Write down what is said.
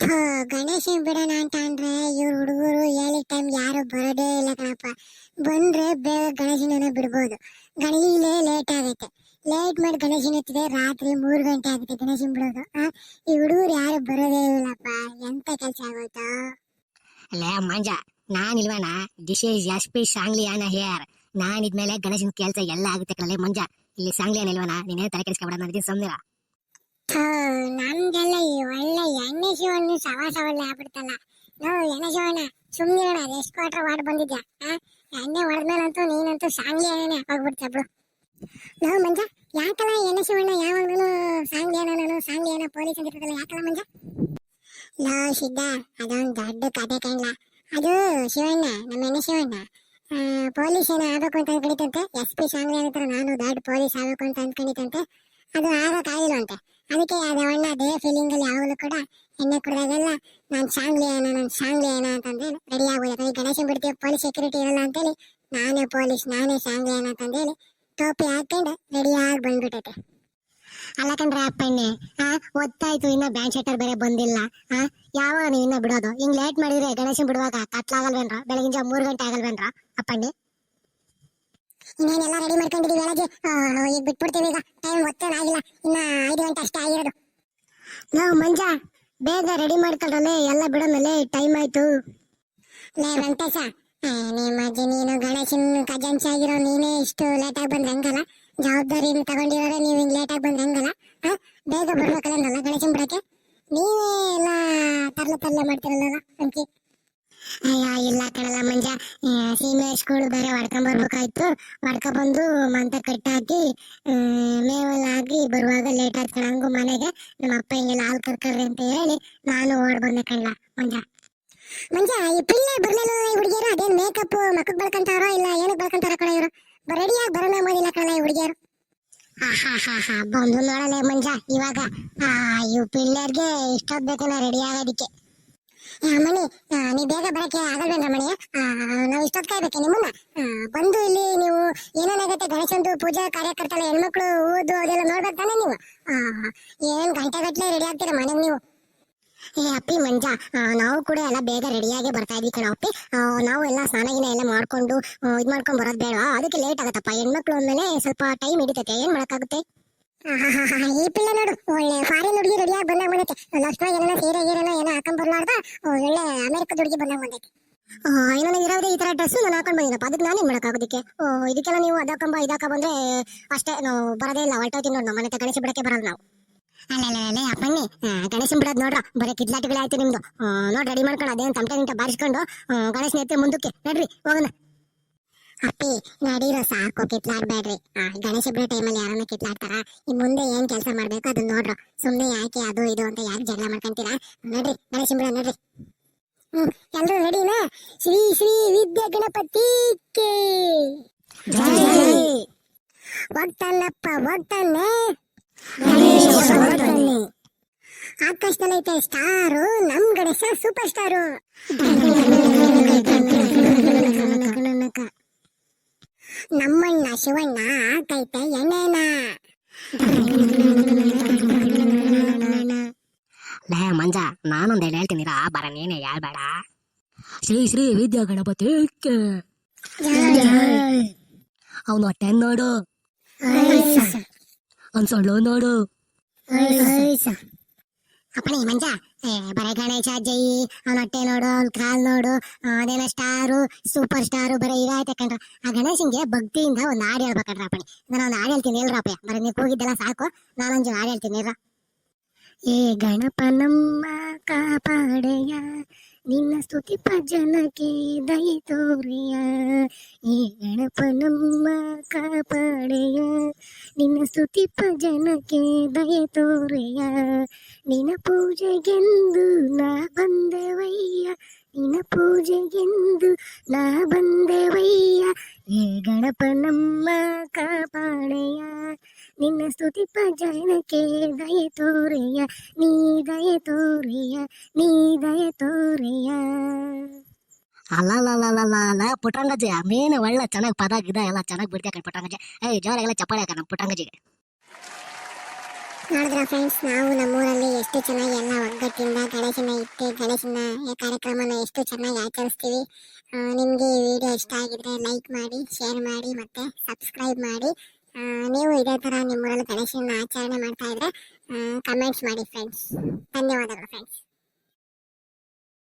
ಥು, ಗಣೇಶ ಬಿಡೋಣ ಅಂತ ಅಂದ್ರೆ ಇವ್ರ ಹುಡುಗರು ಹೇಳಿದ ಟೈಮ್ ಯಾರು ಬರೋದೇ ಇಲ್ಲ ಕಣಪ್ಪ. ಬಂದ್ರೆ ಬೇಗ ಗಣೇಶನ ಬಿಡ್ಬೋದು. ಗಣೀಲೇ ಲೇಟ್ ಆಗುತ್ತೆ ಲೇಟ್ ಮಾಡಿ ಗಣೇಶನ ರಾತ್ರಿ ಮೂರು ಗಂಟೆ ಆಗುತ್ತೆ ಗಣೇಶನ್ ಬಿಡೋದು. ಈ ಹುಡುಗರು ಯಾರು ಬರೋದೇ ಇಲ್ಲಪ್ಪ. ಎಂತ ಕೆಲಸ ಆಗೋಯ್ತು? ಲೇ Manja ನಾನಿಲ್ವಾನ this is S P Sangli here ನಾನ್ ಇದ್ಮೇಲೆ ಗಣೇಶನ ಕೆಲಸ ಎಲ್ಲ ಆಗುತ್ತೆ ಕಣಲೇ ಮಂಜ. ಇಲ್ಲಿ ಸಾಂಗ್ಲಿಯಾನ ಇಲ್ವನ ನೀನೇ ತಲೆ ಕೆಡಿಸ್ಕೊಬೇಡ ನನಗೆ ಸುಮ್ಮನಿರ ನಮ್ಗೆಲ್ಲ ಈ ಒಳ್ಳೆ ಎಣ್ಣೆ ಶಿವಣ್ಣ ಸವಾಸ ಒಳ್ಳೆ ಆಗ್ಬಿಡ್ತಲ್ಲ. ನೋ, ಎಣ್ಣೆ ಶಿವಣ್ಣ ಸುಮ್ಮನಿರೋಣ ಎಷ್ಟು ಕ್ವಾರ್ಟರ್ ವಾರ್ಡ್ ಬಂದಿದ್ಯಾ? ಎಣ್ಣೆ ಹೊಡೆದ್ಮೇಲಂತೂ ನೀನಂತೂ ಸಾಂಗ್ಲಿ ಎಣ್ಣೆ ಹೋಗ್ಬಿಡ್ತ ಬಿಡು ಮಂಜ, ಯಾಕಲ್ಲ ಎಣ್ಣೆ ಶಿವಣ್ಣ ಯಾವಾಗ್ಲೂ ಸಾಂಗ್ಲಿ ನಾನು ಸಾಂಗ್ಲಿ ಏನೋ ಪೊಲೀಸ್ ಅಂತಿರ್ತದಲ್ಲ ಯಾಕಲ್ಲ ಮಂಜ? ನೋ ಸಿದ್ಧ, ಅದೊಂದು ದೊಡ್ಡ ಕತೆ ಕಣ್ಲ. ಅದು ಶಿವಣ್ಣ, ನಮ್ಮ ಎಣ್ಣೆ ಶಿವಣ್ಣ. ಪೊಲೀಸ್ ಏನೋ ಆಗಬೇಕು ಅಂತ ಅನ್ಕೊಂಡಿತ್ತಂತೆ ಎಸ್ ಪಿ ಸಾಂಗ್ಲಿ ಹತ್ರ ನಾನು ದೊಡ್ಡ ಪೊಲೀಸ್ ಆಗಬೇಕು ಅಂತ ಅನ್ಕೊಂಡಿತ್ತಂತೆ ಅದು ಆಗಕ್ಕಾಗಿಲ್ವಂತೆ ಅದಕ್ಕೆ ಅದವಣ್ಣ ಅದೇ ಫೀಲಿಂಗ್ ಅಲ್ಲಿ ಯಾವಾಗಲೂ ಕೂಡ ಎಣ್ಣೆ ಕುಡಿದಾಗೆಲ್ಲ ನಾನು ಸಾಂಗ್ಲಿ ಏನ ನಾನು ಸಾಂಗ್ಲಿ ಏನ ಅಂತಂದು ರೆಡಿ ಆಗೋದು. ಈ ಗಣೇಶನ್ ಬಿಡ್ತೀವಿ ಪೊಲೀಸ್ ಸೆಕ್ಯೂರಿಟಿ ಇರಲ್ಲ ಅಂತೇಳಿ ನಾನೇ ಪೊಲೀಸ್, ನಾನೇ ಸಾಂಗ್ಲಿ ಏನ ಅಂತಂದೇಳಿ ಟೋಪಿ ಹಾಕೊಂಡು ರೆಡಿ ಆಗಿ ಬಂದ್ಬಿಟ್ಟೈತೆ. ಅಲ್ಲ ಕಂಡ್ರೆ ಅಪ್ಪಣ್ಣೆ ಆ ಒತ್ತಾಯ್ತು ಇನ್ನ ಬ್ಯಾಂಕ್ ಶೆಟ್ಟರ್ ಬೇರೆ ಬಂದಿಲ್ಲ ಆ ಯಾವಾಗ ನೀ ಇನ್ನ ಬಿಡೋದು? ಹಿಂಗ್ ಲೇಟ್ ಮಾಡಿದ್ರೆ ಗಣೇಶನ್ ಬಿಡುವಾಗ ಕತ್ಲಾಗಲ್ವೇನ್ರ? ಬೆಳಗಿನ ಜಾವ ಮೂರು ಗಂಟೆ ಆಗಲ್ವೇನ್ರ ಅಪ್ಪಣ್ಣೆ? ಇನ್ನೇನೆಲ್ಲ ರೆಡಿ ಮಾಡ್ಕೊಂಡಿದ್ದೀವಿ ಬೆಳಗ್ಗೆ. ಈಗ ಬಿಟ್ಬಿಡ್ತೀವಿ ಈಗ. ಟೈಮ್ ಒತ್ತೇನಾಗಿಲ್ಲ ಇನ್ನ ಐದು ಗಂಟೆ ಅಷ್ಟೇ ಆಗಿರೋದು. ನಾವು ಮಂಜ ಬೇಗ ರೆಡಿ ಮಾಡ್ಕೊಳ್ರಲ್ಲೇ ಎಲ್ಲ ಬಿಡೋಮೇಲೆ ಟೈಮ್ ಆಯ್ತು. ಲೇ ವೆಂಕಟೇಶ ನಿಮ್ಮ ಅಜ್ಜಿ ನೀನು ಗಣೇಶನ್ ಖಜಾಂಚಿ ಆಗಿರೋ ನೀನೇ ಇಷ್ಟು ಲೇಟ್ ಆಗಿ ಬಂದ್ರೆ ಹೆಂಗಲ್ಲ? ಜವಾಬ್ದಾರಿನ ತಗೊಂಡಿರೋರೆ ನೀವು ಹಿಂಗ್ ಲೇಟ್ ಆಗಿ ಬಂದ್ರೆ ಹೆಂಗಲ್ಲ ಆ? ಬೇಗ ಬರ್ಬೇಕಲ್ಲ ಗಣೇಶನ್ ಬಿಡಕ್ಕೆ ನೀವೇ ಎಲ್ಲ ತರ್ಲೆ ತರ್ಲೆ ಮಾಡ್ತಿರಲ್ಲ ಅಂಕಿ? ಅಯ್ಯ ಇಲ್ಲ ಕಣಲ್ಲ ಮಂಜ. ಸೀಮೆ ಸ್ಕೂಲ್ ಬೇರೆ ಹೊಡ್ಕೊಂಡ್ ಬರ್ಬೇಕಾಯ್ತು. ಹೊಡ್ಕೊಂಡ್ ಬಂದು ಮಂತ ಕಟ್ಟಾಕಿ ಆ, ಆಗಿ ಬರುವಾಗ ಲೇಟ್ ಆಯ್ತು ಕಣ ಹಂಗು ಮನೆಗೆ. ನಮ್ಮ ಅಪ್ಪ ಹಿಂಗೆಲ್ಲ ಹಾಲು ಕರ್ಕಳ್ರಿ ಅಂತ ಹೇಳಿ ನಾನು ಓಡ್ ಬಂದೆ ಕಣ್ಲ ಮಂಜ. ಮಂಜ ಈ ಪಿಲ್ಲೆ ಬರ್ಲಿಲ್ಲ ಈ ಹುಡುಗಿಯರು ಅದೇನ್ ಮೇಕಪ್ ಮಕ್ಕಕ್ ಬೆಳ್ಕಂತಾರೋ ಇಲ್ಲ ಏನಕ್ಕೆ ಬೆಳ್ಕಂತಾರ ಕಣ ಇವರು? ರೆಡಿಯಾಗಿ ಬರೋಣ ಮಾಡಿಲ್ಲ ಕಣ ಈ ಹುಡುಗಿಯರು ಬಂದು ನೋಡಲೆ ಮಂಜ ಇವಾಗ. ಆ ಪಿಲ್ಲರ್ಗೆ ಇಷ್ಟೊತ್ತು ಇಷ್ಟೊತ್ ಬೇಕನ ರೆಡಿ ಆಗೋದಿಕ್ಕೆ. ಮಣಿ ನೀವು ಬೇಗ ಬರಕ್ಕೆ ಆಗಲ್ವೇನ್ರ ಮಣಿ ನಾವು ಇಷ್ಟೊತ್ತು ಕಾಯ್ಬೇಕೆ ನಿಮ್ಮನ್ನ. ಬಂದು ಇಲ್ಲಿ ನೀವು ಏನೇನಾಗುತ್ತೆ ಗಣೇಶಂದು ಪೂಜಾ ಕಾರ್ಯಕರ್ತನ ಹೆಣ್ಮಕ್ಳು ಓದು ಅದೆಲ್ಲ ನೋಡ್ಬೇಕು ತಾನೇ ನೀವು? ಏನ್ ಗಂಟೆ ಗಟ್ಟಲೆ ರೆಡಿ ಆಗ್ತೀರಾ ಮನೆಗೆ ನೀವು? ಏ ಅಪ್ಪಿ, ಮಂಜ ನಾವು ಕೂಡ ಎಲ್ಲ ಬೇಗ ರೆಡಿಯಾಗಿ ಬರ್ತಾ ಇದ್ವಿ ಕಣ ಅಪ್ಪಿ. ನಾವು ಎಲ್ಲ ಸ್ನಾನ ಗಿನ ಎಲ್ಲ ಮಾಡ್ಕೊಂಡು ಇದು ಮಾಡ್ಕೊಂಡು ಬರೋದು ಬೇಡ. ಅದಕ್ಕೆ ಲೇಟ್ ಆಗತ್ತಪ್ಪ. ಹೆಣ್ಮಕ್ಳು ಅಂದಮೇಲೆ ಸ್ವಲ್ಪ ಟೈಮ್ ಹಿಡಿತೈತೆ. ಏನು ಮಾಡೋಕ್ಕಾಗುತ್ತೆ? ಈ ಪಿಲ್ಲ ನೋಡು. ಒಳ್ಳೆ ಫಾರಿನ್ ಹುಡುಗಿ ರೆಡಿಯಾಗಿ ಬಂದಾಗ ಬಂದೈತೆ. ಲಕ್ಷ್ಮಣ ಏನೋ ಸೀರೆ ಗೀರೆನೋ ಏನೋ ಹಾಕೊಂಡ್ ಬರ್ಲಾರ್ದ? ಒಳ್ಳೆ ಅಮೆರಿಕದ ಹುಡುಗಿ ಬಂದಾಗ ಬಂದೈತೆ. ಏನೋ ಇರೋದೇ ಈ ತರ ಡ್ರೆಸ್ ನಾನು ಹಾಕೊಂಡ್ ಬಂದಿನಪ್ಪ ಅದಕ್ಕೆ ನಾನೇನ್ ಓ, ಇದಕ್ಕೆಲ್ಲ ನೀವು ಅದಾಕೊಂಬ ಇದಾಕ ಬಂದ್ರೆ ಅಷ್ಟೇ. ನಾವು ಬರೋದೇ ಇಲ್ಲ. ಹೊರಟೋತಿ ನೋಡಿ. ನಮ್ಮ ಮನೆ ಗಣೇಶ ಬಿಡಕ್ಕೆ ಬರಲ್ಲ ನಾವು. ಅಲ್ಲ ಅಪ್ಪಣ್ಣಿ. ಗಣೇಶನ್ ಬಿಡೋದು ನೋಡ್ರ ಬರೀ ಕಿದ್ಲಾಟಿಗಳಾಯ್ತು ನಿಮ್ದು. ನೋಡ್ ರೆಡಿ ಮಾಡ್ಕೊಂಡು ಅದೇನು ತಮಟೆ ಗಿಂಟ ಬಾರಿಸ್ಕೊಂಡು ಗಣೇಶನ ಎತ್ತೆ ಮುಂದಕ್ಕೆ ನಡ್ರಿ ಹೋಗೋಣ. ಅಪ್ಪಿ ನಡೀರೋ ಸಾಕು ಕಿತ್ಲಾಡ್ಬೇಡ್ರಿ. ಗಣೇಶ ಬಿಡೋ ಟೈಮಲ್ಲಿ ಯಾರನ್ನ ಕಿತ್ಲಾಡ್ತಾರ? ಈ ಮುಂದೆ ಏನ್ ಕೆಲಸ ಮಾಡ್ಬೇಕು ಅದನ್ನ ನೋಡ್ರು. ಸುಮ್ನೆ ಯಾಕೆ ಅದು ಇದು ಅಂತ ಯಾಕೆ ಜಗಳ ಮಾಡ್ಕೊಂತೀರಾ? ನಡ್ರಿ ಗಣೇಶನ್ ಬಿಡ ನಡ್ರಿ. ಹ್ಮ್ ಎಲ್ರು ರೆಡಿನಾ ಶ್ರೀ ಶ್ರೀ ವಿದ್ಯಾ ಗಣಪತಿ ಹೋಗ್ತಾನಪ್ಪ ಹೋಗ್ತಾನೆ ಹೋಗ್ತಾನೆ. ಆಕಾಶದಲ್ಲೈತೆ ಸ್ಟಾರು ನಮ್ ಗಣೇಶ ಸೂಪರ್ ಸ್ಟಾರು ನಮ್ಮಣ್ಣ ಶಿವಣ್ಣ ಆಕೈತೆ ಎಣ್ಣೆನ. ಲೇ ಮಂಜ ನಾನೊಂದು ಹೇಳಿ ಹೇಳ್ತೀನಿರಾ? ಬರ ನೀನೆ ಹೇಳ್ಬೇಡ. ಶ್ರೀ ಶ್ರೀ ವಿದ್ಯಾ ಗಣಪತಿ ಅವನು ಟೆನ್ ನೋಡು. ಅವ್ನ್ ಸೊಳ್ಳು ನೋಡು. ಅಪ್ಪಣಿ ಮಂಜ ಏ ಬರೇ ಗಣೇಶ ಜೈ ಅವನ ಹೊಟ್ಟೆ ನೋಡು ಅವ್ನ ಕಾಲ್ ನೋಡು ಆ, ಅದೇನೋ ಸ್ಟಾರು ಸೂಪರ್ ಸ್ಟಾರು ಬರೀ ಈಗ ಆಯ್ತು ಕಣ್ರ ಆ ಗಣೇಶನ್ಗೆ ಭಕ್ತಿಯಿಂದ ಒಂದು ಹಾಡು ಹೇಳ್ಬೇಕಣ್ರ ಅಪ್ಪಣಿ ನಾನು ಒಂದು ಹಾಡು ಹೇಳ್ತೀನಿ ಹೇಳ್ರಪ್ಪ ಬರೀ ನೀವು ಕೂಗಿದ್ದೆಲ್ಲ ಸಾಕು ನಾನೊಂದು ಹಾಡು ಹೇಳ್ತೀನಿ ಇರ್ರ. ಏ ಗಣಪನಮ್ಮ ಕಾಪಾಡೆಯ ನಿನ್ನ ಸ್ತುತಿ ಭಜನಕ್ಕೆ ದಯೆ ತೋರಿಯ, ಈ ಗಣಪನಮ್ಮ ಕಾಪಾಡೆಯ. ನಿನ್ನ ಸ್ತುತಿ ಭಜನಕ್ಕೆ ದಯೆ ತೋರಿಯ, ನಿನ್ನ ಪೂಜೆಗೆಂದು ನಾ ಬಂದೆವಯ್ಯ. ನಿನ್ನ ಪೂಜೆಗೆಂದು ನಾ ಬಂದೆವಯ್ಯ ಏ ಗಣಪನಮ್ಮ ಕಾಪಾಡೆಯ ನಿನ್ನ ಸ್ತುತಿ ಭಜನಕ್ಕೆ ದಯೆ ತೋರೆಯ ನೀ ದಯೆ ತೋರೆಯ ನೀ ದಯೆ ತೋರೆಯ ಅಲ್ಲ ಪುಟ್ಟಂಗಜ್ಜಿ ಮೇನ್ ಒಳ್ಳೆ ಚೆನ್ನಾಗಿ ಪದ ಗಿದ ಎಲ್ಲ ಚೆನ್ನಾಗಿ ಬಿಡ್ತೀಯ ಪುಟ್ಟಂಗಜ್ಜಿ ಏಯ್ ಜೋರಾಗೆಲ್ಲ ಚಪ್ಪಾಳೆ ಹಾಕ ನಮ್ಮ ಪುಟ್ಟಂಗಜ್ಜಿಗೆ ನೋಡಿದ್ರ ಫ್ರೆಂಡ್ಸ್ ನಾವು ನಮ್ಮೂರಲ್ಲಿ ಎಷ್ಟು ಚೆನ್ನಾಗಿ ಎಲ್ಲ ಒಗ್ಗಟ್ಟಿಂದ, ಗಣೇಶನ ಇಟ್ಟು, ಗಣೇಶನ ಕಾರ್ಯಕ್ರಮನ ಎಷ್ಟು ಚೆನ್ನಾಗಿ ಆಚರಿಸ್ತೀವಿ. ನಿಮ್ಗೆ ಈ ವಿಡಿಯೋ ಇಷ್ಟ ಆಗಿದ್ರೆ ಲೈಕ್ ಮಾಡಿ ಶೇರ್ ಮಾಡಿ, ಮತ್ತೆ ಸಬ್ಸ್ಕ್ರೈಬ್ ಮಾಡಿ. ನೀವು ಇದೇ ಥರ ನಿಮ್ಮೂರಲ್ಲಿ ಗಣೇಶನ ಆಚರಣೆ ಮಾಡ್ತಾ ಇದ್ರೆ ಕಮೆಂಟ್ಸ್ ಮಾಡಿ ಫ್ರೆಂಡ್ಸ್ ಧನ್ಯವಾದಗಳು ಫ್ರೆಂಡ್ಸ್